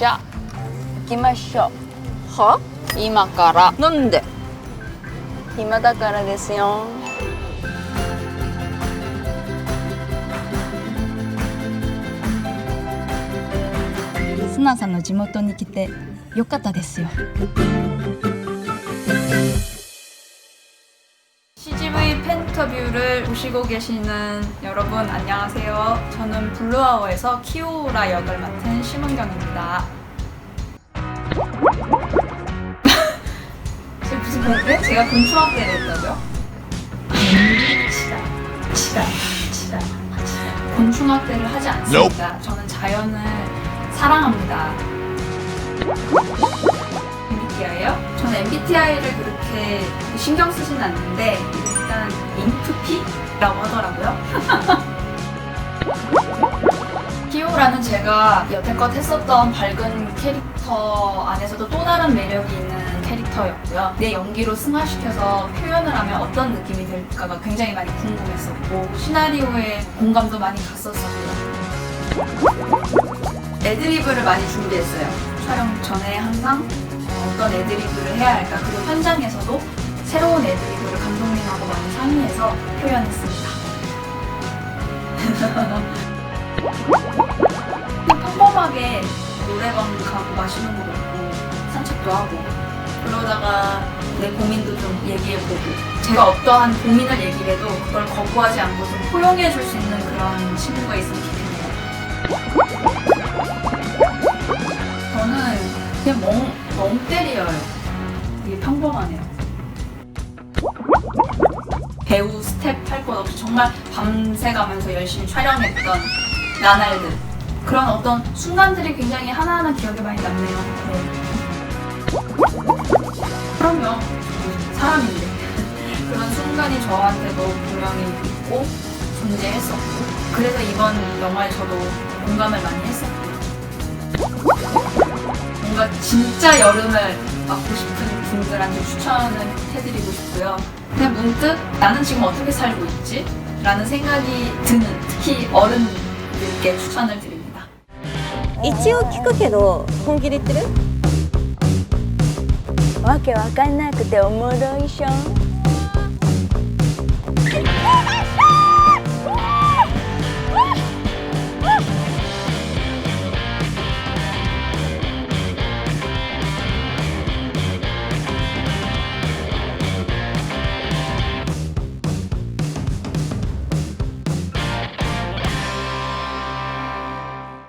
じゃあ行きましょは？う今から。なんで？暇だからですよ。スナさんの地元に来てよかったですよ 팬터뷰를 보시고 계시는 여러분 안녕하세요. 저는 블루아워에서 키오라 역을 맡은 심은경입니다. 제가 무슨 네? 제가 곤충학대를 했다고요? 치다, 치다, 치다, 치다. 곤충학대를 하지 않습니다. 저는 자연을 사랑합니다. MBTI요? 저는 MBTI를 그렇게 신경 쓰진 않는데 일단 인프피라고 하더라고요. 키오라는 제가 여태껏 했었던 밝은 캐릭터 안에서도 또 다른 매력이 있는 캐릭터였고요. 내 연기로 승화시켜서 표현을 하면 어떤 느낌이 들까가 굉장히 많이 궁금했었고 시나리오에 공감도 많이 갔었었고요. 애드리브를 많이 준비했어요. 촬영 전에 항상 어떤 애드리브를 해야 할까 그리고 현장에서도 새로운 애드리브를 감독님하고 많이 상의해서 표현했습니다. 평범하게 노래방 가고 맛있는 거 먹고 산책도 하고 그러다가 내 고민도 좀 얘기해보고 제가 어떠한 고민을 얘기해도 그걸 거부하지 않고 좀 포용해 줄 수 있는 그런 친구가 있으면 좋겠네요. 저는 그냥 멍, 멍 때려요. 되게 평범하네요. 배우 스텝 할 것 없이 정말 밤새 가면서 열심히 촬영했던 나날들. 그런 어떤 순간들이 굉장히 하나하나 기억에 많이 남네요. 네. 그럼요. 사람인데. 그런 순간이 저한테도 분명히 있고 존재했었고. 그래서 이번 영화에 저도 공감을 많이 했었고요. 뭔가 진짜 여름을 맞고 싶은 분들한테 추천을 해드리고 싶고요. 그냥 문득 나는 지금 어떻게 살고 있지? 라는 생각이 드는 특히 어른들께 추천을 드립니다. 一応聞くけど本気で言ってるわけわかんなくておもろいしょ